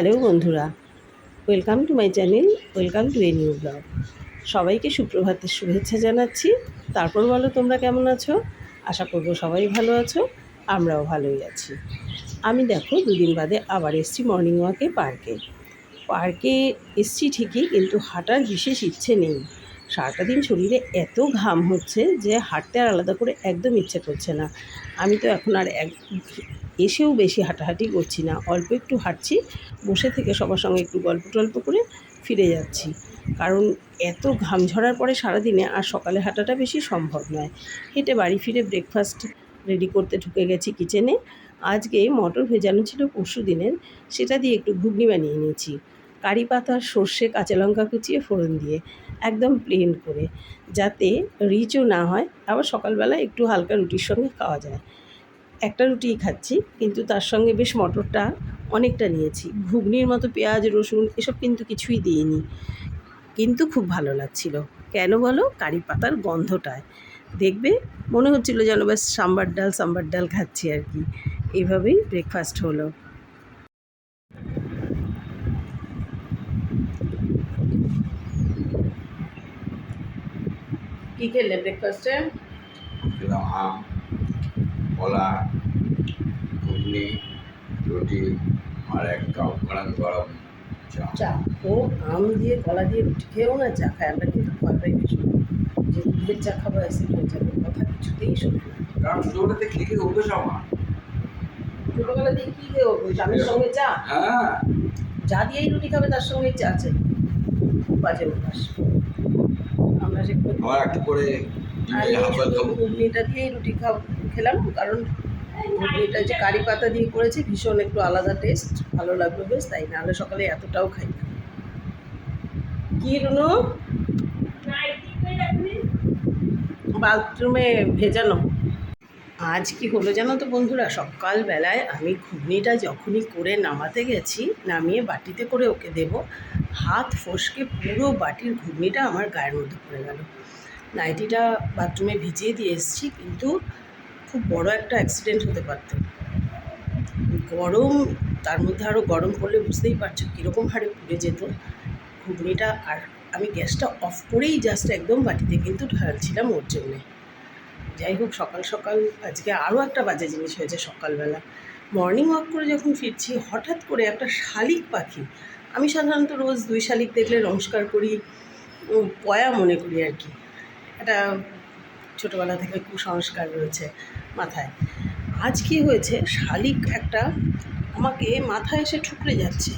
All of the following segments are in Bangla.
হ্যালো বন্ধুরা, welcome to my channel, welcome to a new blog. সবাইকে সুপ্রভাতের শুভেচ্ছা জানাচ্ছি। তারপর বলো তোমরা কেমন আছো? আশা করব সবাই ভালো আছো, আমরাও ভালোই আছি। আমি দেখো, দুদিন বাদে আবার এসছি মর্নিং ওয়াকে পার্কে পার্কে এসছি ঠিকই, কিন্তু হাঁটার বিশেষ ইচ্ছে নেই। সারাটা দিন শরীরে এত ঘাম হচ্ছে যে হাঁটতে আর আলাদা করে একদম ইচ্ছে করছে না। আমি তো এখন আর এক এসেও বেশি হাঁটাহাঁটি করছি না, অল্প একটু হাঁটছি, বসে থেকে সবার সঙ্গে একটু গল্প টল্প করে ফিরে যাচ্ছি। কারণ এত ঘাম ঝরার পরে সারাদিনে আর সকালে হাঁটাটা বেশি সম্ভব নয়। হেঁটে বাড়ি ফিরে ব্রেকফাস্ট রেডি করতে ঢুকে গেছি কিচেনে আজকে মটর ভেজানো ছিল পরশু দিনের, সেটা দিয়ে একটু ঘুগনি বানিয়ে নিয়েছি। কারি পাতা সর্ষে, কাঁচা লঙ্কা কুচিয়ে ফোড়ন দিয়ে, একদম প্লেন করে, যাতে রিচও না হয়, আবার সকালবেলা একটু হালকা রুটির সঙ্গে খাওয়া যায়। একটা রুটিই খাচ্ছি, কিন্তু তার সঙ্গে বেশ মটরটা অনেকটা নিয়েছি। ঘুগনির মতো পেঁয়াজ, রসুন এসব কিন্তু কিছুই দিইনি। কিন্তু খুব ভালো লাগছিল। কেন বলো? কারি পাতার গন্ধটায়। দেখবে? মনে হচ্ছিল যেন ব্যাস সাম্বার ডাল সাম্বার ডাল খাচ্ছি আর কি। এইভাবেই ব্রেকফাস্ট হলো। কি খেলে ব্রেকফাস্টে আম, কলা ঘুগনি রুটি আর এক কাপ গরম গরম চা। চা। ও আম দিয়ে কলা দিয়ে রুটি খেয়েও না চা খায়। আমরা কিন্তু ভয় পাই ভীষণ যে দুধের চা খাব অ্যাসিড হয়ে যাবে কথা কিছুতেই শুনি কারণ ছোটোটাতে খেয়ে অভ্যেস আমার। ছোটোবেলা দিয়ে কী খেয়ে ওই চামের সঙ্গে চা? হ্যাঁ। যা দিয়েই রুটি খাবে তার সঙ্গে চা চাই খুব বাজে অভ্যাস। আমরা সে করি। আমার ঘুগনিটা দিয়েই রুটি খাও খেলাম। কারণ ঘুগনিটা যে কারি পাতা দিয়ে করেছি, ভীষণ একটু আলাদা টেস্ট ভালো লাগল বেশ, তাই নাহলে সকালে এতটাও খাই না। কি রুনু বাথরুমে ভেজানো। আজ কি হলো জানো তো বন্ধুরা? সকালবেলায় আমি ঘুগনিটা যখনই করে নামাতে গেছি, নামিয়ে বাটিতে করে ওকে দেব, হাত ফসকে পুরো বাটির ঘুগনিটা আমার গায়ের মধ্যে পড়ে গেল। নাইটিটা বাথরুমে ভিজিয়ে দিয়ে এসেছি, কিন্তু খুব বড় একটা অ্যাক্সিডেন্ট হতে পারত। গরম, তার মধ্যে আরও গরম পড়লে বুঝতেই পারছ কীরকম হারে পুড়ে যেত। ঘুগনিটা আর আমি গ্যাসটা অফ করেই জাস্ট একদম বাটিতে কিন্তু ঢালছিলাম ওর জন্যে। যাই হোক, সকাল সকাল আজকে আরও একটা বাজে জিনিস হয়েছে সকালবেলা। মর্নিং ওয়াক করে যখন ফিরছি, হঠাৎ করে একটা শালিক পাখি, আমি সাধারণত রোজ দুই শালিক দেখলে নমস্কার করি পয়া মনে করি আর কি। একটা ছোটোবেলা থেকে কুসংস্কার রয়েছে। মাথায়। আজ কি হয়েছে? শালিক একটা আমাকে মাথায় এসে ঠুকরে যাচ্ছে।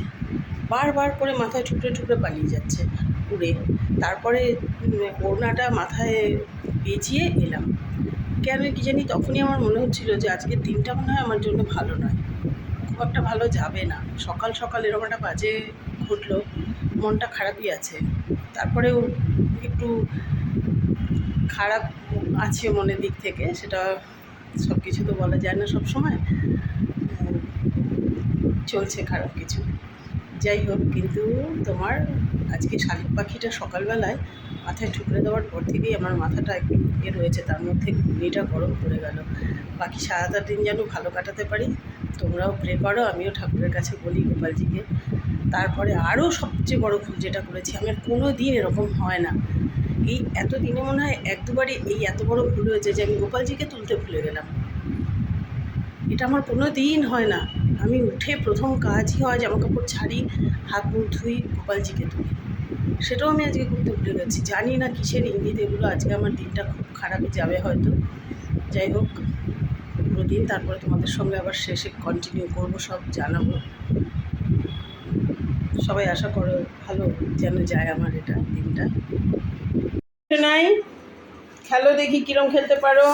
বারবার করে মাথায় ঠুকরে ঠুকরে পালিয়ে যাচ্ছে উড়ে তারপরে ওড়নাটা মাথায় পেঁচিয়ে এলাম। কেন কি জানি তখনই আমার মনে হচ্ছিল যে আজকের দিনটা মনে হয় আমার জন্য ভালো নয়। খুব একটা ভালো যাবে না। সকাল সকাল এরকম একটা বাজে ঘটলো। মনটা খারাপই আছে। তারপরেও একটু খারাপ আছে মনের দিক থেকে। সেটা সব কিছু তো বলা যায় না সব সময় চলছে খারাপ কিছু। যাই হোক, কিন্তু তোমার আজকে শালিক পাখিটা সকালবেলায় মাথায় ঠুকরে দেওয়ার পর থেকেই আমার মাথাটা একটু এ রয়েছে, তার মধ্যে ঘুগনিটা গরম পড়ে গেল। বাকি সারাটা দিন যেন ভালো কাটাতে পারি, তোমরাও প্রে করো, আমিও ঠাকুরের কাছে বলি, গোপালজিকে। তারপরে আরও সবচেয়ে বড় ভুল যেটা করেছি আমার কোনো দিন এরকম হয় না। এই এত দিনে মনে হয় এক দুবারই এই এত বড় ভুল হয়েছে যে আমি গোপালজিকে তুলতে ভুলে গেলাম। এটা আমার কোনো দিন হয় না। আমি উঠে প্রথম কাজই হয় জামা কাপড় ছাড়ি, হাত মুখ ধুই, গোপালজিকে তুলি। সেটাও আমি আজকে করতে ভুলে গেছি। জানি না কিসের ইঙ্গিত এগুলো। আজকে আমার দিনটা খুব খারাপই যাবে হয়তো। যাই হোক, পুরো দিন তারপরে তোমাদের সঙ্গে আবার শেষে কন্টিনিউ করব, সব জানাব। সবাই আশা করো ভালো যেন যায় আমার এটা দিনটা। নাই খেলো দেখি কিরম খেলতে পারো।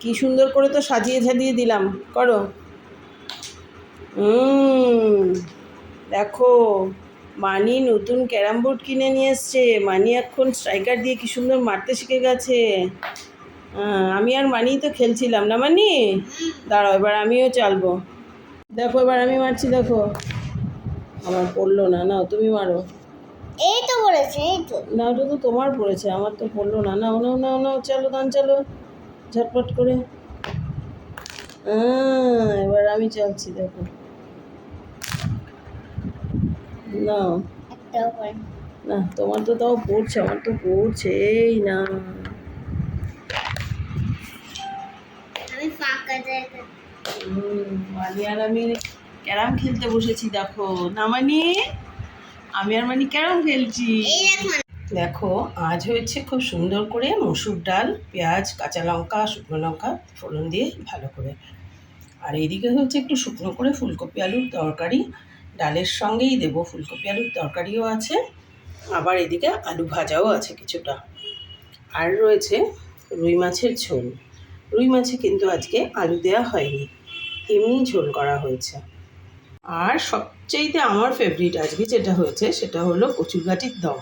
কি সুন্দর করে তো সাজিয়ে সাজিয়ে দিলাম। করো। হুম দেখো মানি নতুন ক্যারাম বোর্ড কিনে নিয়ে এসছে। মানি এখন স্ট্রাইকার দিয়ে কি সুন্দর মারতে শিখে গেছে। আমি আর মানি তো খেলছিলাম না মানি? দাঁড়াও এবার আমিও চালবো। দেখো এবার আমি মারছি দেখো। আমার পড়ল না না তুমি মারো। এই তো বলেছে এই তো। না ওটা তো তোমার পড়েছে আমার তো পড়ল না। না নাও নাও নাও চলো দান চলো। ঝটপট করে। আহ, এবার আমি চালছি দেখো। না না তোমার তো তাও পড়ছে আমার তো পড়ছেই না। মানি আর আমি ক্যারাম খেলতে বসেছি, দেখো। না মানি, আমি আর মানি ক্যারাম খেলছি। দেখো, আজ হয়েছে খুব সুন্দর করে মসুর ডাল, পেঁয়াজ, কাঁচা লঙ্কা, শুকনো লঙ্কা, ফোড়ন দিয়ে ভালো করে। আর এদিকে হচ্ছে একটু শুকনো করে ফুলকপি আলুর তরকারি। ডালের সঙ্গেই দেবো ফুলকপি আলুর তরকারিও আছে। আবার এদিকে আলু ভাজাও আছে কিছুটা। আর রয়েছে রুই মাছের ঝোল। রুই মাছে কিন্তু আজকে আলু দেওয়া হয়নি। এমনি ঝোল করা হয়েছে। আর সবচেয়েতে আমার ফেভারিট আজকে যেটা হয়েছে, সেটা হলো কচুর গাঠির দম।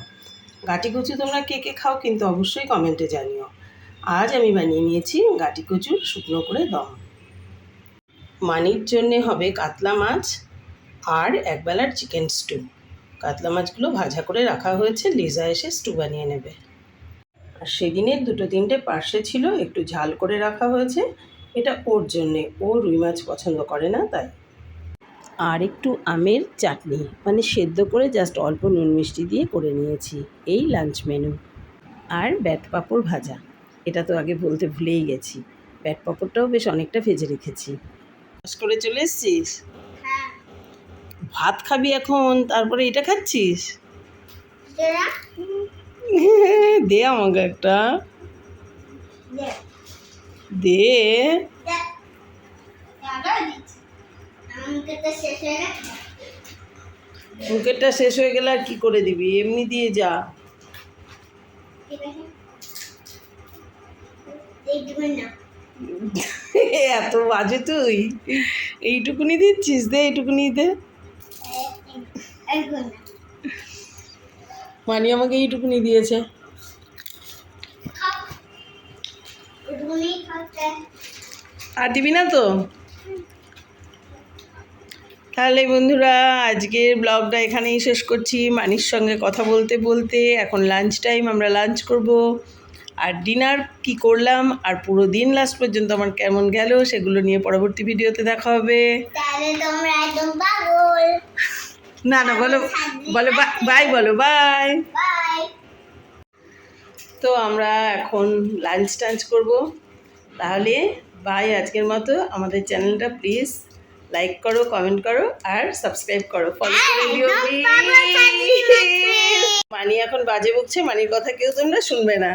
গাটি কচু তোমরা কে কে খাও কিন্তু অবশ্যই কমেন্টে জানিও। আজ আমি বানিয়ে নিয়েছি গাটি কচুর শুকনো করে দম। মানির জন্যে হবে কাতলা মাছ আর একবেলার চিকেন স্টু কাতলা মাছগুলো ভাজা করে রাখা হয়েছে, লিজা এসে স্টু বানিয়ে নেবে। আর সেদিনের দুটো তিনটে পার্শ্বে ছিল, একটু ঝাল করে রাখা হয়েছে। এটা ওর জন্যে। ও রুই মাছ পছন্দ করে না তাই। আর একটু আমের চাটনি মানে সেদ্ধ করে জাস্ট অল্প নুন মিষ্টি দিয়ে করে নিয়েছি এই লাঞ্চ মেনু আর ব্যাট পাঁপড় ভাজা এটা তো আগে বলতে ভুলেই গেছি। ব্যাট পাঁপড়টাও বেশ অনেকটা ভেজে রেখেছি। করে চলে এসছিস? হ্যাঁ। ভাত খাবি এখন তারপরে এটা খাচ্ছিস? দে আমাকে একটা। দে। বুকেটটা শেষ হয়ে গেলে আর কি করে দিবি? এমনি দিয়ে যা। এত বাজে তুই। এইটুকুনি দিচ্ছিস? দে এইটুকুনি দে। মানি আমাকে এইটুকুনি দিয়েছে খাও এইটুকুনি খাওয়াতে আর দিবি না তো? তাহলে বন্ধুরা আজকের ব্লগটা এখানেই শেষ করছি। মানির সঙ্গে কথা বলতে বলতে এখন লাঞ্চ টাইম আমরা লাঞ্চ করব। আর ডিনার কি করলাম আর পুরো দিন লাস্ট পর্যন্ত আমার কেমন গেল সেগুলো নিয়ে পরবর্তী ভিডিওতে দেখা হবে। না না বলো বলো বাই বলো বাই তো আমরা এখন লাঞ্চ টাঞ্চ করব। তাহলে বাই আজকের মতো। আমাদের চ্যানেলটা প্লিজ লাইক করো কমেন্ট করো আর সাবস্ক্রাইব করো। ফলো করে দিও। মানি এখন বাজে বকছে মানির কথা কেউ তোমরা শুনবে না।